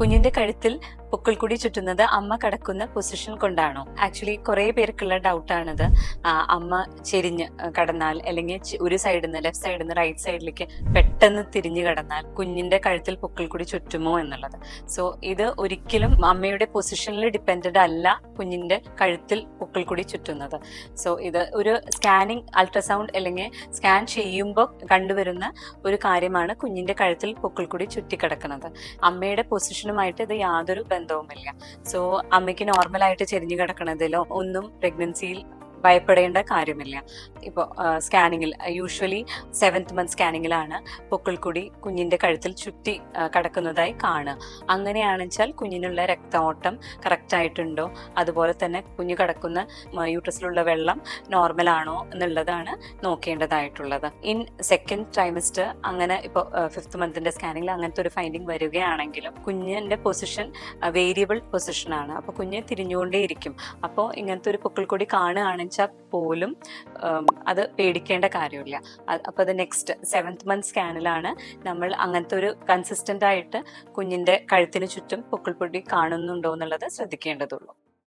കുഞ്ഞിന്റെ കഴുത്തിൽ പൊക്കിൾക്കുടി ചുറ്റുന്നത് അമ്മ കടക്കുന്ന പൊസിഷൻ കൊണ്ടാണോ? ആക്ച്വലി കുറെ പേർക്കുള്ള ഡൗട്ടാണിത് അമ്മ ചെരിഞ്ഞ് കടന്നാൽ അല്ലെങ്കിൽ ഒരു സൈഡിൽ നിന്ന് ലെഫ്റ്റ് സൈഡിൽ നിന്ന് റൈറ്റ് സൈഡിലേക്ക് പെട്ടെന്ന് തിരിഞ്ഞു കടന്നാൽ കുഞ്ഞിന്റെ കഴുത്തിൽ പൊക്കിൾക്കുടി ചുറ്റുമോ എന്നുള്ളത്. സോ ഇത് ഒരിക്കലും അമ്മയുടെ പൊസിഷനിൽ ഡിപ്പെൻഡഡ് അല്ല കുഞ്ഞിന്റെ കഴുത്തിൽ പൊക്കിൾക്കുടി ചുറ്റുന്നത്. സോ ഇത് ഒരു സ്കാനിങ് അൾട്രാസൗണ്ട് അല്ലെങ്കിൽ സ്കാൻ ചെയ്യുമ്പോൾ കണ്ടുവരുന്ന ഒരു കാര്യമാണ് കുഞ്ഞിന്റെ കഴുത്തിൽ പൊക്കിൾക്കുടി ചുറ്റിക്കിടക്കുന്നത്. അമ്മയുടെ പൊസിഷനുമായിട്ട് ഇത് യാതൊരു ബന്ധവുമില്ല. സോ അമ്മയ്ക്ക് നോർമലായിട്ട് ചെരിഞ്ഞു കിടക്കണതിലോ ഒന്നും പ്രഗ്നൻസിയിൽ ഭയപ്പെടേണ്ട കാര്യമില്ല. ഇപ്പോൾ സ്കാനിങ്ങിൽ യൂഷ്വലി സെവൻത്ത് മന്ത് സ്കാനിങ്ങിലാണ് പൊക്കിൾക്കുടി കുഞ്ഞിന്റെ കഴുത്തിൽ ചുറ്റി കിടക്കുന്നതായി കാണുക. അങ്ങനെയാണെച്ചാൽ കുഞ്ഞിനുള്ള രക്തഓട്ടം കറക്റ്റ് ആയിട്ടുണ്ടോ അതുപോലെ തന്നെ കുഞ്ഞ് കിടക്കുന്ന യൂട്രസിലുള്ള വെള്ളം നോർമൽ ആണോ എന്നുള്ളതാണ് നോക്കേണ്ടതായിട്ടുള്ളത്. ഇൻ സെക്കൻഡ് ടൈമിസ്റ്റ് അങ്ങനെ ഇപ്പോൾ ഫിഫ്ത്ത് മന്തിന്റെ സ്കാനിങ്ങിൽ അങ്ങനത്തെ ഒരു ഫൈൻഡിങ് വരികയാണെങ്കിലും കുഞ്ഞിന്റെ പൊസിഷൻ വേരിയബിൾ പൊസിഷനാണ്. അപ്പോൾ കുഞ്ഞ് തിരിഞ്ഞുകൊണ്ടേയിരിക്കും. അപ്പോൾ ഇങ്ങനത്തെ ഒരു പൊക്കിൾക്കൊടി കാണുകയാണെന്ന് വെച്ചാൽ പോലും അത് പേടിക്കേണ്ട കാര്യമില്ല. അപ്പോൾ അത് നെക്സ്റ്റ് സെവൻത്ത് മന്ത് സ്കാനിലാണ് നമ്മൾ അങ്ങനത്തെ ഒരു കൺസിസ്റ്റന്റ് ആയിട്ട് കുഞ്ഞിന്റെ കഴുത്തിന് ചുറ്റും പൊക്കിൾപ്പൊടി കാണുന്നുണ്ടോ എന്നുള്ളത് ശ്രദ്ധിക്കേണ്ടതുള്ളൂ.